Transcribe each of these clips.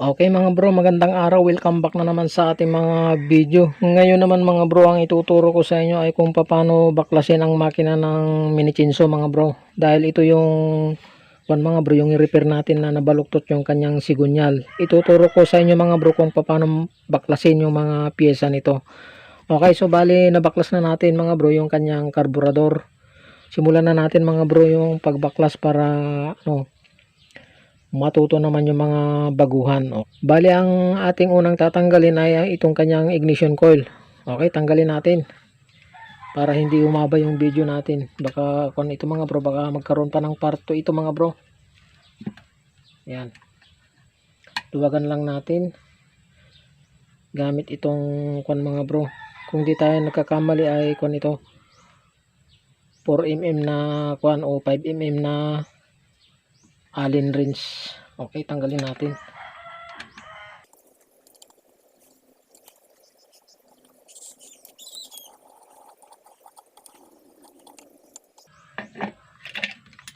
Okay mga bro, magandang araw. Welcome back na naman sa ating mga video. Ngayon naman mga bro, ang ituturo ko sa inyo ay kung paano baklasin ang makina ng mini chainsaw mga bro. Dahil ito yung one mga bro, yung i-repair natin na nabaluktot yung kanyang sigunyal. Ituturo ko sa inyo mga bro kung paano baklasin yung mga pyesa nito. Okay, so bali nabaklas na natin mga bro yung kanyang karburador. Simulan na natin mga bro yung pagbaklas para ano, matuto naman yung mga baguhan. O. Bali, ang ating unang tatanggalin ay itong kanyang ignition coil. Okay, tanggalin natin. Para hindi umaba yung video natin. Baka, kung ito mga bro, baka magkaroon pa ng part 2 ito mga bro. Yan. Luwagan lang natin. Gamit itong kwan mga bro. Kung di tayo nagkakamali ay kwan ito. 4mm na kwan o 5mm na allen wrench. Okay tanggalin natin.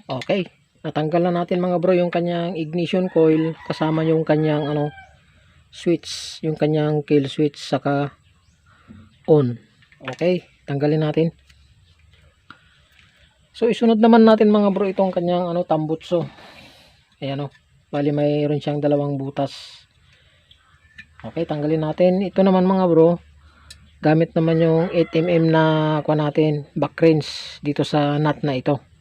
Okay natanggal na natin mga bro yung kanyang ignition coil kasama yung kanyang ano switch yung kanyang kill switch saka on. Okay tanggalin natin. So isunod naman natin mga bro itong kanyang ano tambutso ayan o bali mayroon siyang dalawang butas. Okay tanggalin natin. Ito naman mga bro. Gamit naman yung 8mm na kuha natin back wrench dito sa nut na ito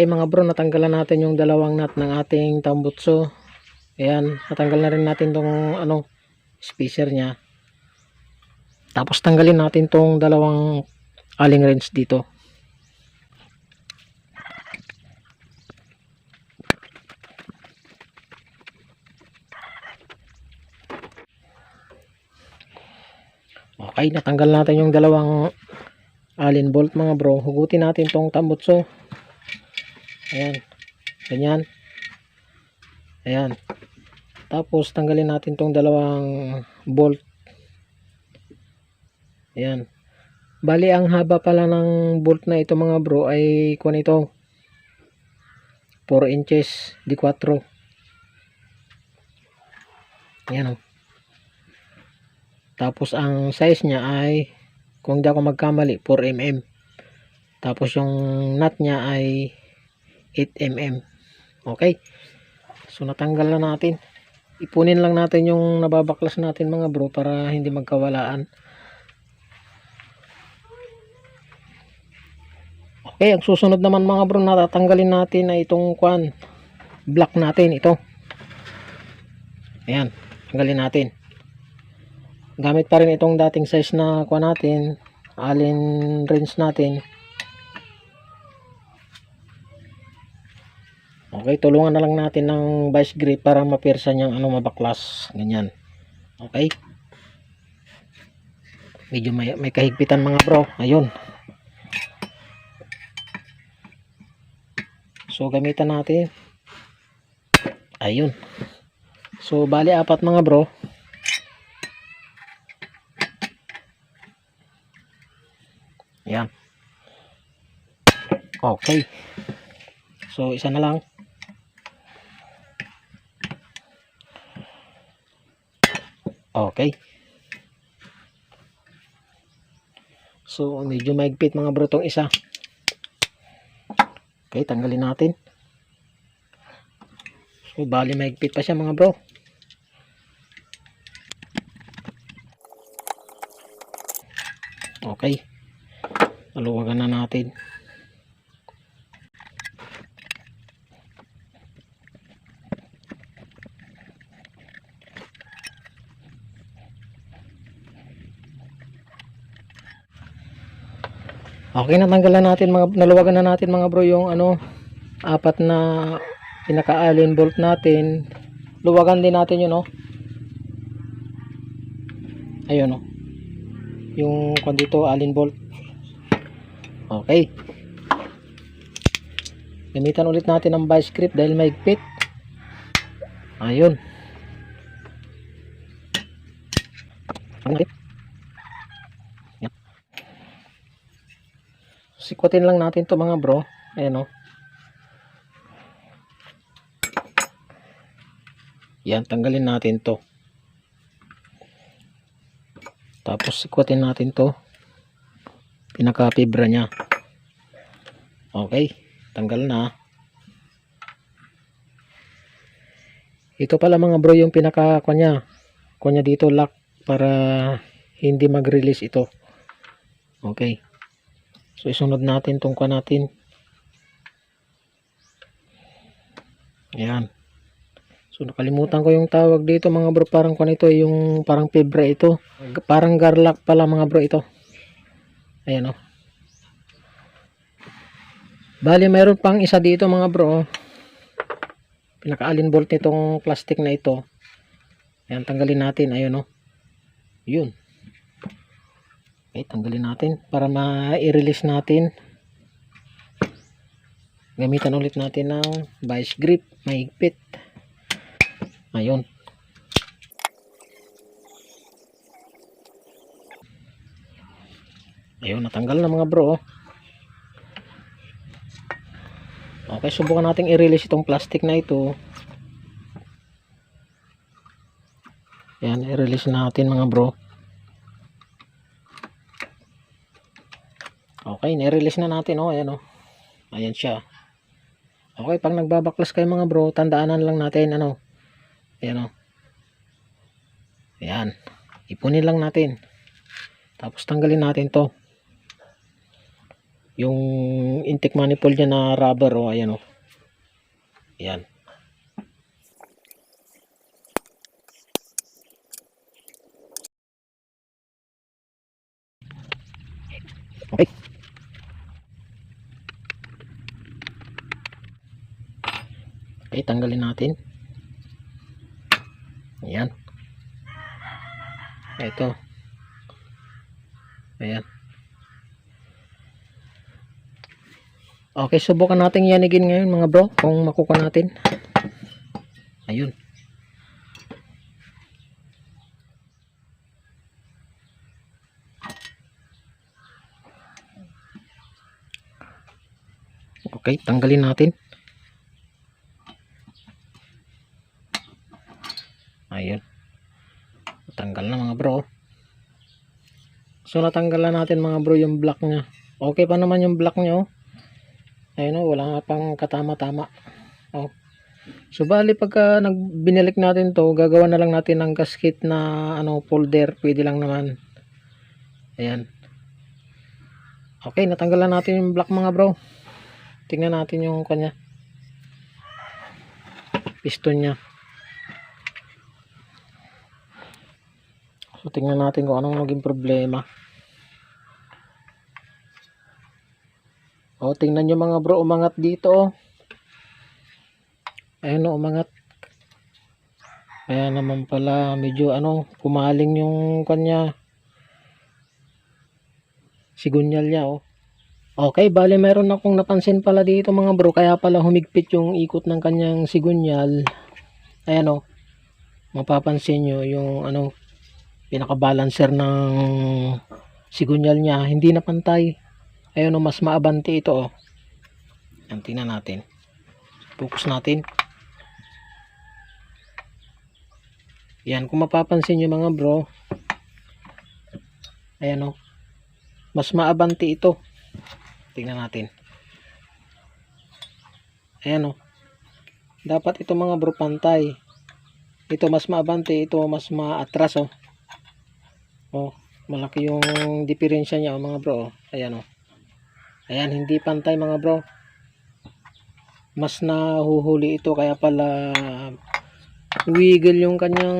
Okay mga bro, natanggalan natin yung dalawang nut ng ating tambutso. Ayan, natanggal na rin natin tong ano, spacer niya. Tapos tanggalin natin tong dalawang alling wrench dito. Okay, natanggal natin yung dalawang allen bolt mga bro. Hugutin natin tong tambutso. Ayan. Ganyan. Ayan. Tapos tanggalin natin tong dalawang bolt. Ayan. Bali ang haba pala ng bolt na ito mga bro ay kuan ito. 4 inches di 4. Ayan o. Tapos ang size niya ay kung di ako magkamali 4 mm. Tapos yung nut niya ay 8mm. Okay. So natanggal na natin. Ipunin lang natin yung nababaklas natin mga bro para hindi magkawalaan. Okay, ang susunod naman mga bro natatanggalin natin na itong kwan block natin ito. Ayan, tanggalin natin. Gamit pa rin itong dating size na kwan natin, allen wrench natin. Okay, tulungan na lang natin ng vice grip para mapirsa niyang ano mabaklas. Ganyan. Okay. Medyo may, may kahigpitan mga bro. Ayun. So, gamitan natin. Ayun. So, bali apat mga bro. Yan. Okay. So, isa na lang. Okay. So, medyo maigpit mga bro tong isa. Okay, tanggalin natin. So, bali maigpit pa siya mga bro. Okay. Aluwagan na natin. Okay, natanggalan natin mga naluwagan na natin mga bro yung ano apat na pinaka-allen bolt natin. Luwagan din natin yun, oh. Ayun, oh. Yung kung dito allen bolt. Okay. Gamitan ulit natin ang vice grip dahil maigpit. Ayun. Sikwatin lang natin to mga bro. Ayan o. Yan, tanggalin natin to. Tapos sikwatin natin to. Pinaka-fibra niya. Okay, tanggal na. Ito pala mga bro yung pinaka kanya. Kanya dito lock para hindi mag-release ito. Okay. So isunod natin tong kwa natin. Ayan. So nakalimutan ko yung tawag dito mga bro. Parang kung ito yung parang fibra ito. Parang garlock pala mga bro ito. Ayan o. Bali mayroon pang isa dito mga bro. Pinaka-alin bolt nitong plastic na ito. Ayan tanggalin natin. Ayun o. Yun. Okay, tanggalin natin para ma-release natin. Gamitan ulit natin ng vice grip, mahigpit. Ayun. Ayun, natanggal na mga bro. oh. Okay, subukan natin i-release itong plastic na ito. Ayan, i-release natin mga bro. Okay, nirelease na natin oh, ayan oh. Ayan siya. Okay, pag nagbabaklas kayo mga bro, tandaanan lang natin ano. Ayan oh. Ayan. Ipunin lang natin. Tapos tanggalin natin to. Yung intake manifold niya na rubber oh, ayan oh. Ayan. Okay. Okay, tanggalin natin. Ayan. Ito. Ayan. Okay, subukan natin yanigin ngayon mga bro. Kung makuha natin. Ayun. Okay, tanggalin natin. Ayun. Tanggal na mga bro. So natanggal na natin mga bro yung block niya. Okay pa naman yung block niya oh. Ayun oh, wala nga pang katama-tama. Oh. So bali pagka nag binalik natin to, gagawa na lang natin ng gasket na ano folder, pwede lang naman. Ayan. Okay, natanggalan natin yung block mga bro. Tingnan natin yung kanya. Piston niya. So tingnan natin kung anong naging problema. O tingnan nyo mga bro, umangat dito oh. Ayun o, umangat. Kaya naman pala medyo ano, pumaling yung kanya. Sigunyal niya oh. Okay, bali meron akong napansin pala dito mga bro, kaya pala humigpit yung ikot ng kanyang sigunyal. Ayan oh. Mapapansin nyo yung ano, pinaka-balancer ng sigunyal niya, hindi na pantay. Ayun oh, mas maabante ito oh. Yan, tingnan natin. Focus natin. Yan, kung mapapansin nyo mga bro, ayan oh, mas maabante ito. Tingnan natin. Ayan oh. Dapat ito mga bro pantay. Ito mas maabante, ito mas maatras oh. Oh, malaki yung diferensya niya oh, mga bro. Oh. Ayan oh. Ayan, hindi pantay mga bro. Mas nahuhuli ito kaya pala wiggle yung kanyang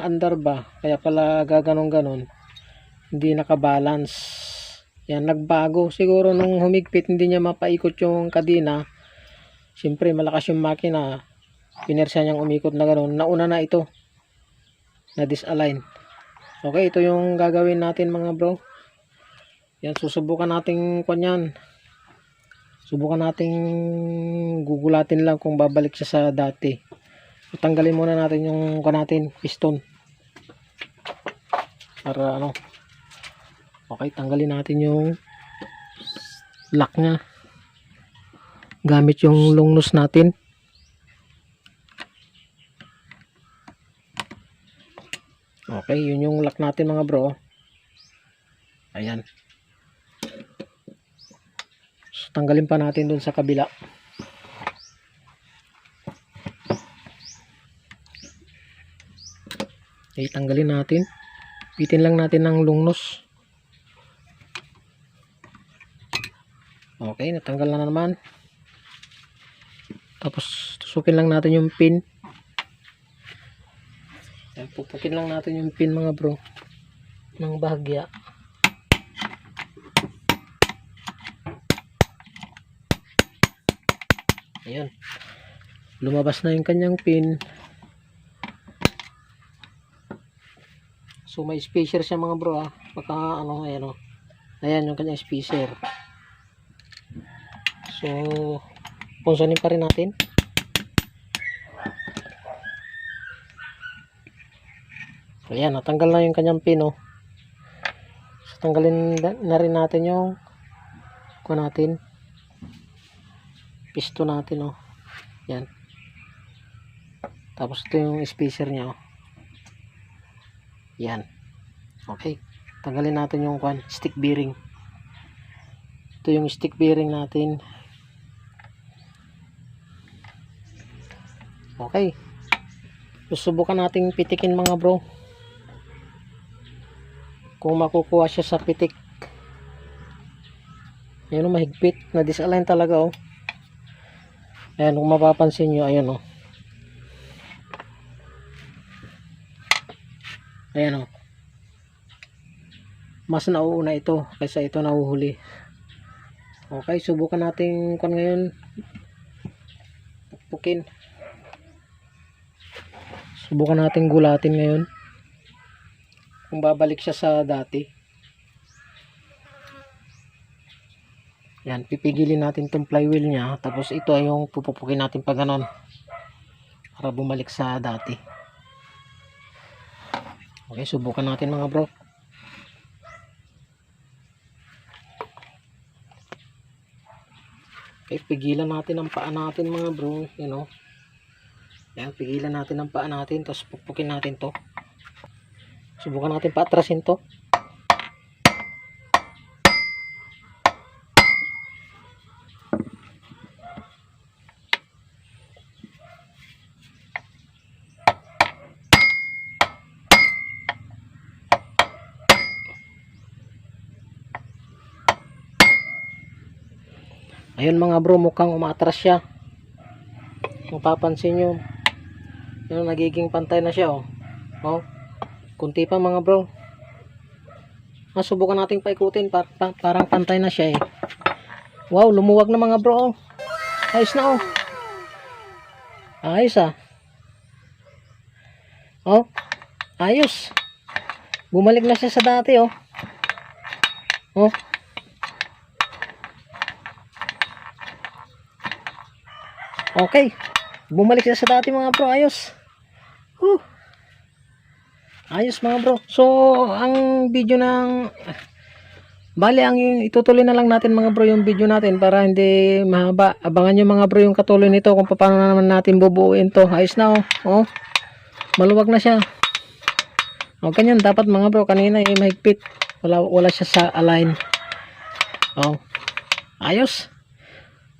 andar ba. Kaya pala gaganon ganon. Hindi nakabalance. Yan, nagbago. Siguro nung humigpit, hindi niya mapaikot yung kadina. Siyempre, malakas yung makina. Pinersya niyang umikot na gano'n. Nauna na ito. Na disalign. Okay, ito yung gagawin natin mga bro. Yan, susubukan nating kanyan. Subukan nating gugulatin lang kung babalik siya sa dati. Tanggalin muna natin yung kuha natin, piston. Para ano. Okay, tanggalin natin yung lock niya. Gamit yung long nose natin. Okay, yun yung lock natin mga bro. Ayan. So, tanggalin pa natin dun sa kabila. Okay, tanggalin natin. Pitin lang natin ng lungnos. Okay, natanggal na naman. Tapos, tusukin lang natin yung pin. Ayan, pupukin lang natin yung pin mga bro. Ng bahagya. Ayan. Lumabas na yung kanyang pin. So may spacer siya mga bro ah. Baka ano ayan oh. Ayan yung kanyang spacer. So punsonin pa rin natin. Ayan, natanggal na yung kanyang pin oh. So tanggalin na rin natin yung kuha natin. Pisto natin oh. Yan. Tapos ito yung spacer niya oh. Yan. Okay. Tanggalin natin yung kwan, stick bearing. Ito yung stick bearing natin. Okay. Susubukan nating pitikin mga bro. Kung makukuha siya sa pitik. Ayan o, mahigpit. Na-disalign talaga oh. Ayan, kung mapapansin nyo, ayan oh. Ayan o. Mas nauuna ito kaysa ito nahuhuli. Okay, subukan natin kung ngayon pukin. Subukan natin gulatin ngayon. Kung babalik siya sa dati. Yan, pipigilin natin tong flywheel niya. Tapos ito ay yung pupupukin natin pa ganon. Para bumalik sa dati. Okay, subukan natin mga bro. Okay, pigilan natin ang paa natin mga bro. You know. Yan, pigilan natin ang paa natin. Tapos pukpukin natin to. Subukan natin paatrasin to. Ayun mga bro, mukhang umatras siya. Kung papansin nyo, yun, nagiging pantay na siya, oh. Oh, kunti pa mga bro. Ah, subukan nating paikutin, par pa parang pantay na siya, eh. Wow, lumuwag na mga bro, oh. Ayos na, oh. Ayos, ah. Oh, ayos. Bumalik na siya sa dati, oh. Oh. Okay. Bumalik siya sa dati mga bro. Ayos. Whew. Ayos mga bro. So, ang video ng... Bali, ang itutuloy na lang natin mga bro yung video natin para hindi mahaba. Abangan nyo mga bro yung katuloy nito kung paano na naman natin bubuuin to. Ayos na oh. oh. Maluwag na siya. O, ganyan. Dapat mga bro, kanina eh, mahigpit. Wala, wala siya sa align. Oh. Ayos.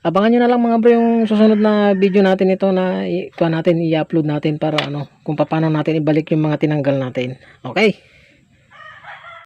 Abangan nyo na lang mga bro yung susunod na video natin ito na i- kuha natin i-upload natin para ano kung paano natin ibalik yung mga tinanggal natin. Okay?